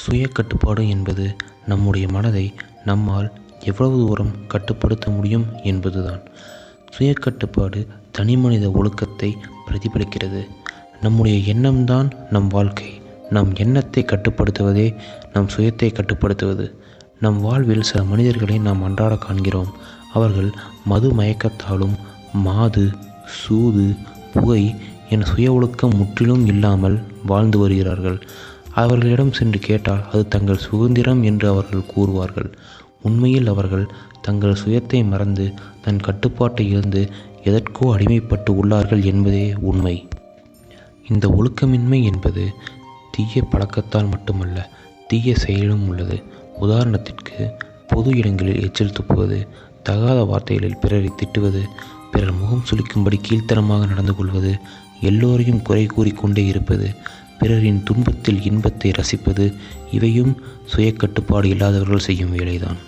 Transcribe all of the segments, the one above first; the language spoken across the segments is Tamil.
சுய கட்டுப்பாடு என்பது நம்முடைய மனதை நம்மால் எவ்வளவு தூரம் கட்டுப்படுத்த முடியும் என்பதுதான். சுய கட்டுப்பாடு தனிமனித ஒழுக்கத்தை பிரதிபலிக்கிறது. நம்முடைய எண்ணம்தான் நம் வாழ்க்கை. நம் எண்ணத்தை கட்டுப்படுத்துவதே நம் சுயத்தை கட்டுப்படுத்துவது. நம் வாழ்வில் சில மனிதர்களை நாம் அன்றாட காண்கிறோம். அவர்கள் மது மயக்கத்தாலும் மாது சூது புகை என சுய ஒழுக்கம் முற்றிலும் இல்லாமல் வாழ்ந்து வருகிறார்கள். அவர்களிடம் சென்று கேட்டால் அது தங்கள் சுதந்திரம் என்று அவர்கள் கூறுவார்கள். உண்மையில் அவர்கள் தங்கள் சுயத்தை மறந்து தன் கட்டுப்பாட்டை இழந்து எதற்கோ அடிமைப்பட்டு உள்ளார்கள் என்பதே உண்மை. இந்த ஒழுக்கமின்மை என்பது தீய பழக்கத்தால் மட்டுமல்ல தீய செயலும் உள்ளது. உதாரணத்திற்கு பொது இடங்களில் எச்சில் துப்புவது தகாத வார்த்தைகளில் பிறரை திட்டுவது பிறர் முகம் சுளிக்கும்படி கீழ்த்தரமாக நடந்து கொள்வது எல்லோரையும் குறை கூறிக்கொண்டே இருப்பது பிறரின் துன்பத்தில் இன்பத்தை ரசிப்பது இவையும் சுயக்கட்டுப்பாடு இல்லாதவர்கள் செய்யும் வேலைதான்.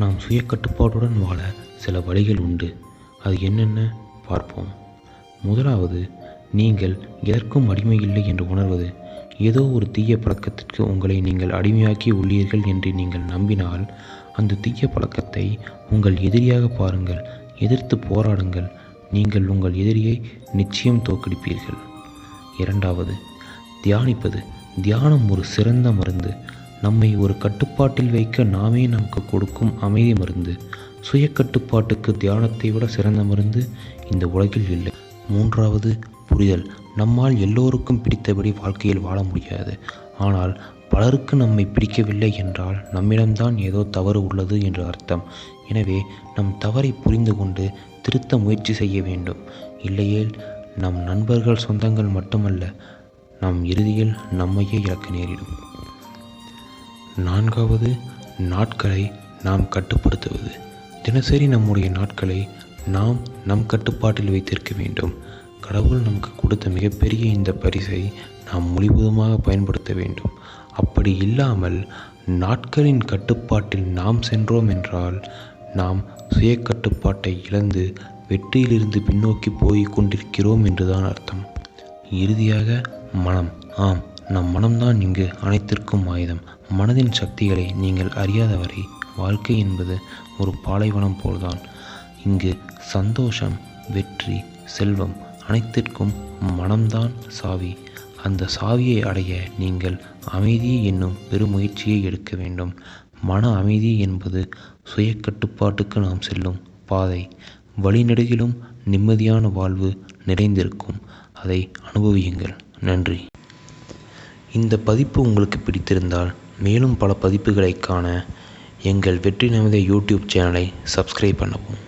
நாம் சுயக்கட்டுப்பாடுடன் வாழ சில வழிகள் உண்டு. அது என்னென்ன பார்ப்போம். முதலாவது நீங்கள் எதற்கும் அடிமையில்லை என்று உணர்வது. ஏதோ ஒரு தீய பழக்கத்திற்கு உங்களை நீங்கள் அடிமையாக்கி உள்ளீர்கள் என்று நீங்கள் நம்பினால் அந்த தீய பழக்கத்தை உங்கள் எதிரியாக பாருங்கள் எதிர்த்து போராடுங்கள். நீங்கள் உங்கள் எதிரியை நிச்சயம் தோற்கடிப்பீர்கள். இரண்டாவது தியானிப்பது தியானம் ஒரு சிறந்த மருந்து. நம்மை ஒரு கட்டுப்பாட்டில் வைக்க நாமே நமக்கு கொடுக்கும் அமைதி மருந்து. சுய கட்டுப்பாட்டுக்கு தியானத்தை விட சிறந்த மருந்து இந்த உலகில் இல்லை. மூன்றாவது புரிதல். நம்மால் எல்லோருக்கும் பிடித்தபடி வாழ்க்கையில் வாழ முடியாது. ஆனால் பலருக்கு நம்மை பிடிக்கவில்லை என்றால் நம்மிடம்தான் ஏதோ தவறு உள்ளது என்று அர்த்தம். எனவே நம் தவறை புரிந்து கொண்டு திருத்த முயற்சி செய்ய வேண்டும். இல்லையேல் நம் நண்பர்கள் சொந்தங்கள் மட்டுமல்ல நாம் இறுதியில் நம்மையே இழக்க நேரிடும். நான்காவது நாட்களை நாம் கட்டுப்படுத்துவது. தினசரி நம்முடைய நாட்களை நாம் நம் கட்டுப்பாட்டில் வைத்திருக்க வேண்டும். கடவுள் நமக்கு கொடுத்த மிகப்பெரிய இந்த பரிசை நாம் முழுவதுமாக பயன்படுத்த வேண்டும். அப்படி இல்லாமல் நாட்களின் கட்டுப்பாட்டில் நாம் சென்றோம் என்றால் நாம் சுய கட்டுப்பாட்டை இழந்து வெற்றியிலிருந்து பின்னோக்கி போய் கொண்டிருக்கிறோம் என்றுதான் அர்த்தம். இறுதியாக மனம். ஆம் நம் மனம்தான் இங்கு அனைத்திற்கும் ஆயுதம். மனதின் சக்திகளை நீங்கள் அறியாதவரை வாழ்க்கை என்பது ஒரு பாலைவனம் போல்தான். இங்கு சந்தோஷம் வெற்றி செல்வம் அனைத்திற்கும் மனம்தான் சாவி. அந்த சாவியை அடைய நீங்கள் அமைதி என்னும் பெருமுயற்சியை எடுக்க வேண்டும். மன அமைதி என்பது சுய கட்டுப்பாட்டுக்கு நாம் செல்லும் பாதை. வழிநெடுகிலும் நிம்மதியான வாழ்வு நிறைந்திருக்கும். அதை அனுபவியுங்கள். நன்றி. இந்த பதிப்பு உங்களுக்கு பிடித்திருந்தால் மேலும் பல பதிப்புகளை காண எங்கள் வெற்றி நமதே யூடியூப் சேனலை சப்ஸ்கிரைப் பண்ணவும்.